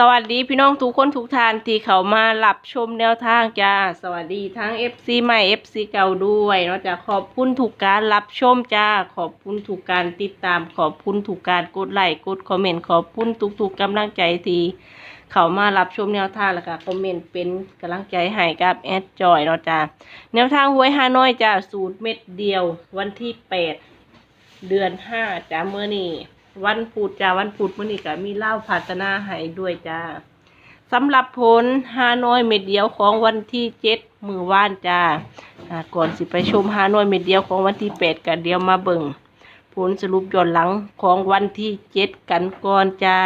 สวัสดีพี่น้องทุกคนทุกท่านที่เขามารับชมแนวทางจ้าสวัสดีทั้ง FC ใหม่ FC เก่าด้วยเนาะจ้าขอบคุณทุกการรับชมจ้าขอบคุณทุกการติดตาม ขอบคุณทุกการกดไลค์กดคอมเมนต์ขอบคุณทุกๆกกำลังใจที่เขามารับชมแนวทางแล้วก็คอมเมนต์เป็นกำลังใจให้กับแอดจอยเนาะจ้าแนวทางหวยฮานอยจ้าสูตรเม็ดเดียววันที่ 8 เดือนห้าจ้าเมื่อนี้ วันพุธจ้าวันพุธมื่อนี้ก็มีเล่าพัฒนาให้ด้วยจ้าสำหรับผลฮานอยเม็ดเดียวของวันที่เจ็ดมือว่านจ้าก่อนสิไปชมฮานอยเม็ดเดียวของวันที่แปดกันเดียวมาเบิ่งผลสรุปย้อนหลังของวันที่เจ็ดกันก่อนจ้า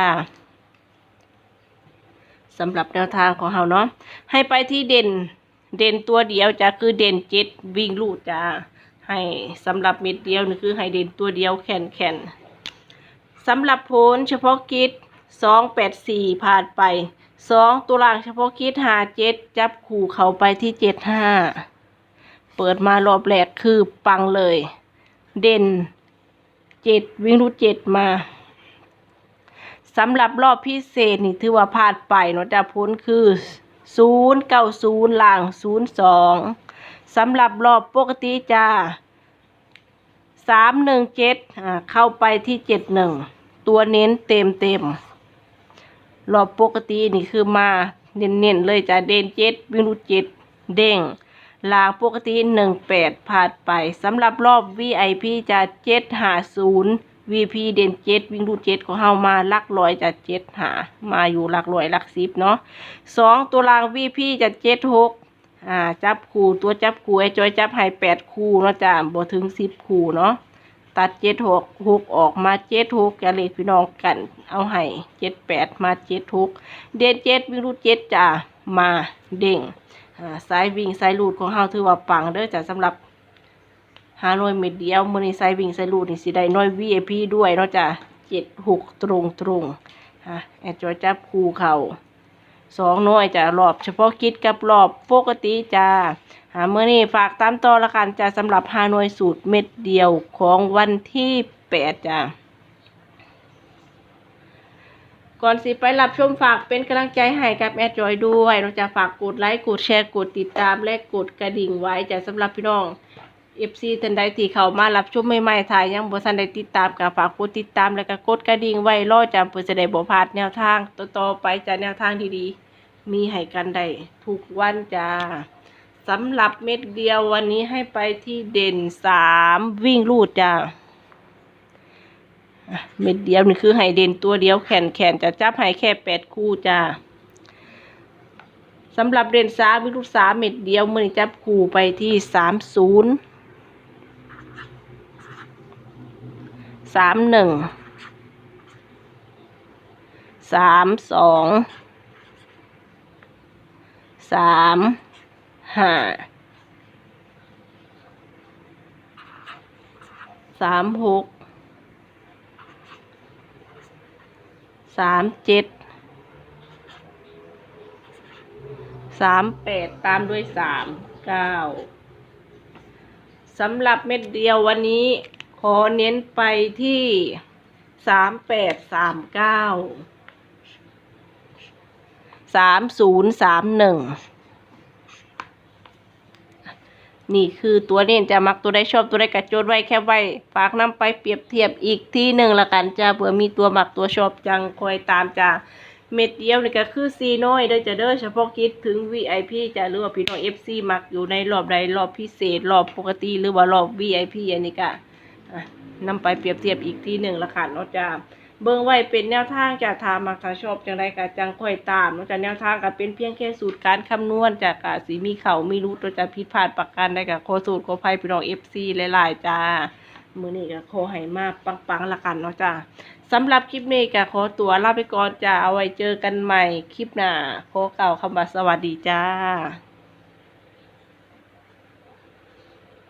สำหรับแนวทางของเฮาเนาะให้ไปที่เด่นเด่นตัวเดียวจ้าคือเด่นเจ็ดวิ่งลูดจ้าให้สำหรับเม็ดเดียวนี่คือให้เด่นตัวเดียวแขนแขน สำหรับโพลเฉพาะกิจสองแปดสี่ผ่านไปสองตัวล่างเฉพาะกิจหาเจ็ดจับขู่เขาไปที่เจ็ดห้าเปิดมารอบแรกคือปังเลย เด่นเจ็ดวิ่งรูดเจ็ดมาสำหรับรอบพิเศษนี่ถือว่าพลาดไปเนาะแต่พ้นคือศูนย์เก้าศูนย์ล่างศูนย์สองสำหรับรอบปกติจ้าสามหนึ่งเจ็ดเข้าไปที่เจ็ดหนึ่ง ตัวเน้นเต็มเต็มรอบปกตินี่คือมาเน้นๆเลยจ้าเด่นเจ็ดวิ่งรูดเจ็ดเด้งลางปกติหนึ่งแปดผ่านไปสำหรับรอบ VIP จะเจ็ดหาศูนย์ VP เด่นเจ็ดวิ่งรูดเจ็ดของเฮามาลักร้อยจะเจ็ดหามาอยู่ลักร้อยลักสิบเนาะสองตัวราง VP จะเจ็ดหกอ่าจับคู่ตัวจับคู่ไอ้จอยจับให้แปดคู่เนาะจ้ะบ่ถึงสิบคู่เนาะ ตัดเจ็ดหกหกออกมาเจ็ดหกอย่าเลขพี่น้องกัน เอาให้เจ็ดแปดมาเจ็ดหกเด่นเจ็ดวิ่งรูดเจ็ดจ้ะมาเด้งสายวิ่งสายรูดของเฮาถือว่าปังเด้อจ้ะสำหรับหาหน่วยเม็ดเดียวมื้อนี้สายวิ่งสายรูดนี่สิได้หน่วย VIP ด้วยเนาะจ้ะเจ็ดหกตรงตรงๆอ่าไอ้จอยจับคูเขา สองหน่วยจะรอบเฉพาะกิจกับรอบปกติจ้าหาเมื่อนี้ฝากตามต่อละกันจ้าสำหรับหาหน่วยสูตรเม็ดเดียวของวันที่แปดจ้าก่อนสิไปรับชมฝากเป็นกำลังใจให้กับแอดจอยด้วยเราจะฝากกดไลค์กดแชร์กดติดตามและกดกระดิ่งไว้จ้าสำหรับพี่น้อง FC ท่านใดที่เข้ามารับชมใหม่ๆถ่ายยังบ่ทันได้ติดตามก็ฝากกดติดตามแล้วก็กดกระดิ่งไว้รอจำเพื่อจะได้บ่พลาดแนวทางต่อๆไปจ้าแนวทางดีๆ มีให้กันได้ทุกวันจ้าสำหรับเม็ดเดียววันนี้ให้ไปที่เด่นสามวิ่งลูดจ้าเม็ดเดียวนี่คือให้เด่นตัวเดียวแขนแขนจะจับให้แค่แปดคู่จ้าสำหรับเด่นสามวิ่งลูดสามเม็ดเดียวมือจับคู่ไปที่สามศูนย์ สามหนึ่งสามสองสามห้าสามหกสามเจ็ดสามแปดตามด้วยสามเก้าสำหรับเม็ดเดียววันนี้ ขอเน้นไปที่สามแปดสามเก้าสามศูนย์สามหนึ่งนี่คือตัวเน้นจะมักตัวได้ชอบตัวได้กระโจดไว้แค่ไว้ฝากนำไปเปรียบเทียบอีกที่หนึ่งละกันจ้าเผื่อมีตัวมักตัวชอบจังคอยตามจ้าเม็ดเดียวนี่ก็คือซีน้อยเด้อจะเด้อเฉพาะกิจถึง VIP จะหรือว่าพี่น้อง FC มักอยู่ในรอบใดรอบพิเศษรอบปกติหรือว่ารอบ VIP อันนี้ก็อะ นำไปเปรียบเทียบอีกที่หนึ่งละค่ะเนาะจ้าเบิ่งไว้เป็นแนวทางจากทามักถ้าชอบจังไรก็จังค่อยตามเนาะจ้าแนวทางก็เป็นเพียงแค่สูตรการคำนวณจากกะสีมีเขามีรู้ตัวจะผิดพลาดประการใดกับโคสูตรโคภัยพี่น้องเอฟซีหลายๆจ้ามือนี้ก็ขอให้มากปังๆละกันเนาะจ้าสำหรับคลิปนี้ก็ขอตัวลาไปก่อนจ้าเอาไว้เจอกันใหม่คลิปหน้าขอเก่าคำว่าสวัสดีจ้า